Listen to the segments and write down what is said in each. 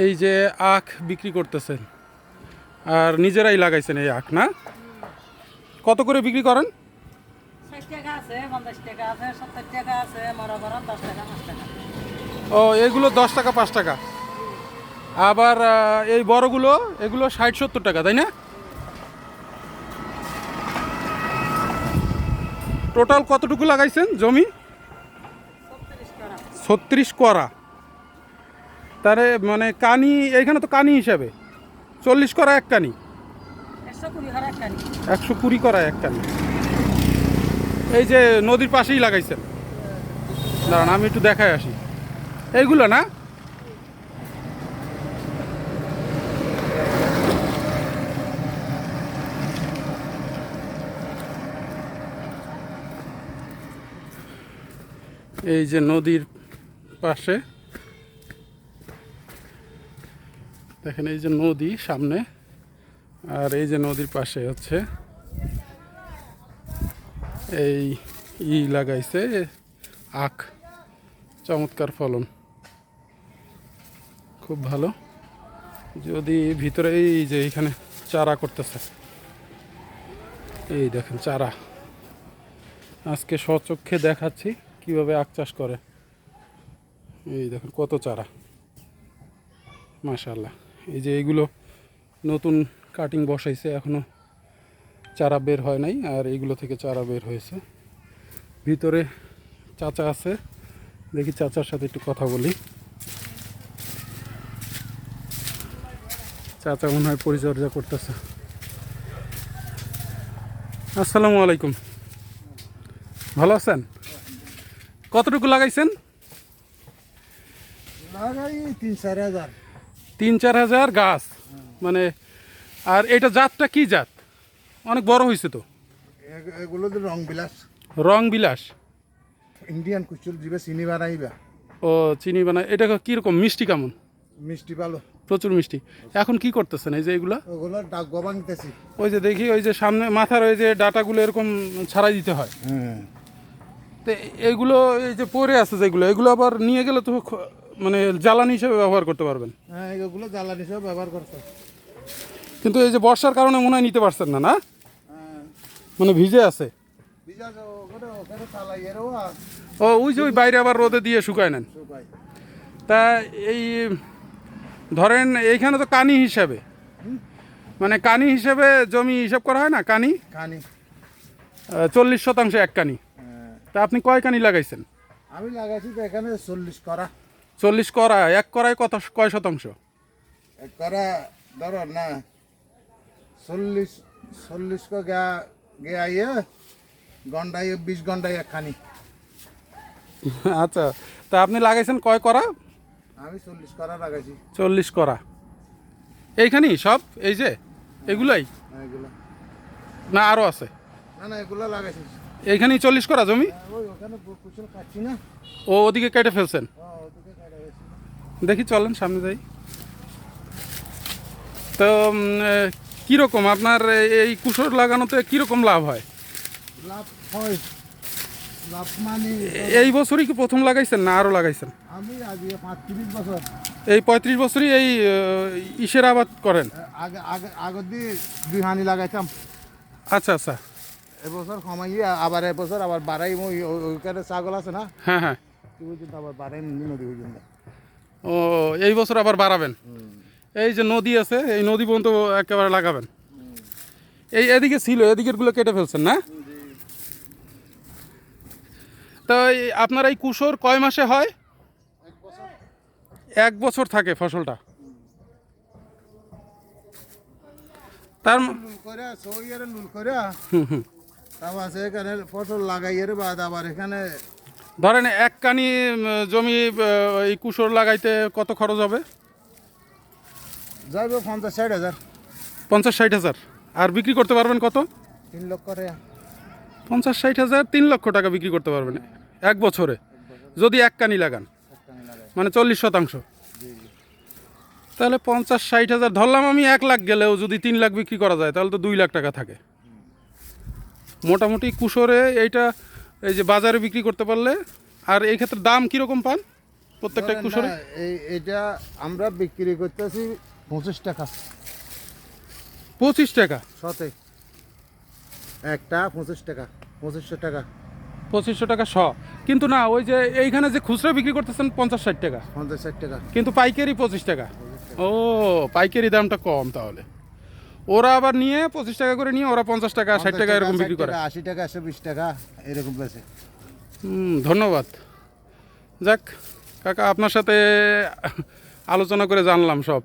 এই যে আখ বিক্রি করতেছেন। আর নিজেরাই লাগাইছেন এই আখ না? কত করে বিক্রি করেন? ও এগুলো দশ টাকা পাঁচ টাকা? আবার এই বড়গুলো এগুলো ষাট সত্তর টাকা তাই না? টোটাল কতটুকু লাগাইছেন জমি? ছত্রিশ করা। তারে মানে কানি এইখানে তো কানি হিসাবে। চল্লিশ করা এক কানি। একশো কুড়ি করা এক কানি। এই যে নদীর পাশেই লাগাইছেন। দাঁড়ান আমি একটু দেখায় আসি। এইগুলো না? এই যে নদীর পাশে দেখেন এই যে নদী সামনে, আর এই যে নদীর পাশে হচ্ছে এই ই লাগাইছে আখ, চমৎকার ফলন। খুব ভালো। যদি ভিতরে এই যে এখানে চারা করতেছে, এই দেখেন চারা। আজকে স্বচক্ষে দেখাচ্ছি কীভাবে আখ চাষ করে। এই দেখেন কত চারা মাশাল্লাহ এই যে এইগুলো নতুন কাটিং বসাইছে, এখনও চারা বের হয় নাই, আর এইগুলো থেকে চারা বের হয়েছে। ভিতরে চাচা আছে, দেখি চাচার সাথে একটু কথা বলি। চাচা মনে হয় পরিচর্যা করতেছে। আসসালামু আলাইকুম। ভালো আছেন? কতটুকু লাগাইছেন? লাগাই তিন চার হাজার। তিন চার হাজার গাছ। মানে আর এটা জাতটা কি জাত? অনেক বড় হয়েছে তো। এগুলো তো রং বিলাস। রং বিলাস। ইন্ডিয়ান কুচুল জিবে চিনি বানাইবা। ও চিনি বানায় এটা কীরকম? মিষ্টি কেমন? মিষ্টি পালো প্রচুর মিষ্টি। এখন কি করতেছেন এই যে এগুলা? ওগুলো ডাক বাংতেছি ওই যে দেখি ওই যে সামনে মাথার ওই যে ডাটাগুলো এরকম ছাড়াই দিতে হয়। তো এগুলো এই যে পড়ে আছে যেগুলো এগুলো আবার নিয়ে গেলে তো মানে জ্বালানি হিসেবে ব্যবহার করতে পারবেন। হ্যাঁ এগুলো জ্বালানি সব ব্যবহার করতে কিন্তু এই যে বর্ষার কারণে মনে হয় নিতে পারছেন না না? হ্যাঁ। মানে ভিজে আছে। ও ওই যে ওই বাইরে আবার রোদে দিয়ে শুকায় নেন। তা এই ধরেন এইখানে তো কানি হিসাবে। মানে কানি হিসাবে জমি হিসাব করা হয় না কানি? কানি। চল্লিশ শতাংশ এক কানি। হ্যাঁ। তা আপনি কয় কানি লাগাইছেন? আমি লাগাইছি তো এখানে চল্লিশ করা। চল্লিশ করা এক করায় কত কয় শতাংশ? এক করা ধরো না চল্লিশ চল্লিশ কো গা গে আইয়ে ঘন্টায় বিশ ঘন্টায় একখানি। আচ্ছা তা আপনি লাগাইছেন কয় করা? আমি চল্লিশ করা লাগাইছি। চল্লিশ করা। এইখানেই সব? এই যে? এগুলাই? হ্যাঁ, এগুলো। না আরও আছে? না না এগুলো লাগাইছি। এইখানেই চল্লিশ করা জমি? ওই ওখানে কাটছি না। ও ওদিকে কেটে ফেলছেন? গেছে দেখি চলেন সামনে যাই। তো কীরকম আপনার এই কুসর লাগানোতে কীরকম লাভ হয়? লাভ হয়। লাভ মানে এই বছরই কি প্রথম লাগাইছেন না আরও লাগাইছেন? আমি আজকে পাঁচ তিরিশ বছর। এই পঁয়ত্রিশ বছরই এই ইসের আবাদ করেন? আগে আগে আগের দিয়ে দুই হানি লাগাইতাম। আচ্ছা আচ্ছা। এবছর কমাইয়ে আবার এবছর আবার বাড়াই ওই ওই- ওইখানে ছাগল আছে না? হ্যাঁ হ্যাঁ। আবার বাড়াই নদী পর্যন্ত ও এই বছর আবার বাড়াবেন? এই যে নদী আছে এই নদী পর্যন্ত একেবারে লাগাবেন। এই এদিকে ছিল এদিকেরগুলো কেটে ফেলছেন না? তো আপনার এই কুসর কয় মাসে হয়? এক বছর থাকে ফসলটা। তার হুম, হুম। তারপর এখানে ফসল লাগাইয়ের বাদ আবার এখানে ধরেন এক কানি জমি এই কুসর লাগাইতে কত খরচ হবে? যাইব পঞ্চাশ ষাট হাজার। পঞ্চাশ ষাট হাজার। আর বিক্রি করতে পারবেন কত? তিন লক্ষ পঞ্চাশ ষাট হাজার তিন লক্ষ টাকা বিক্রি করতে পারবেন। এক বছরে। যদি এক কানি লাগান। মানে চল্লিশ শতাংশ। তাহলে পঞ্চাশ ষাট হাজার। ধরলাম আমি এক লাখ গেলেও যদি তিন লাখ বিক্রি করা যায় তাহলে তো দুই লাখ টাকা থাকে। মোটামুটি কুসরে এইটা এই যে বাজারে বিক্রি করতে পারলে আর এই ক্ষেত্রে দাম কীরকম পান প্রত্যেকটা এই এটা আমরা বিক্রি করতেছি পঁচিশ টাকা। পঁচিশ টাকা? শতে। একটা পঁচিশ টাকা পঁচিশশো টাকা। পঁচিশশো টাকা শ। কিন্তু না ওই যে এইখানে যে খুচরা বিক্রি করতেছেন পঞ্চাশ ষাট টাকা। পঞ্চাশ ষাট টাকা। কিন্তু পাইকারি পঁচিশ টাকা। ও পাইকারি দামটা কম তাহলে। ওরা আবার নিয়ে পঁচিশ টাকা করে নিয়ে ওরা পঞ্চাশ টাকা ষাট টাকা এরকম বিক্রি করে। আশি টাকা একশো বিশ টাকা এরকম বেছে হুম, ধন্যবাদ। যাক কাকা আপনার সাথে আলোচনা করে জানলাম সব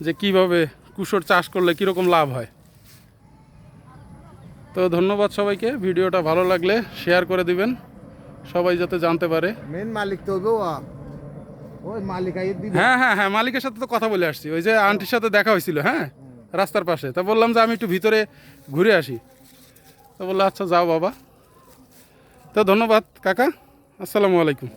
যে কীভাবে কুশোর চাষ করলে কীরকম লাভ হয়। তো ধন্যবাদ সবাইকে ভিডিওটা ভালো লাগলে শেয়ার করে দিবেন সবাই যাতে জানতে পারে। মেন মালিক তো হ্যাঁ হ্যাঁ হ্যাঁ মালিকের সাথে তো কথা বলে আসছি ওই যে আন্টির সাথে দেখা হয়েছিল হ্যাঁ? রাস্তার পাশে। তা বললাম যে আমি একটু ভিতরে ঘুরে আসি। তো বলল আচ্ছা যাও বাবা। তো ধন্যবাদ, কাকা। আসসালামু আলাইকুম।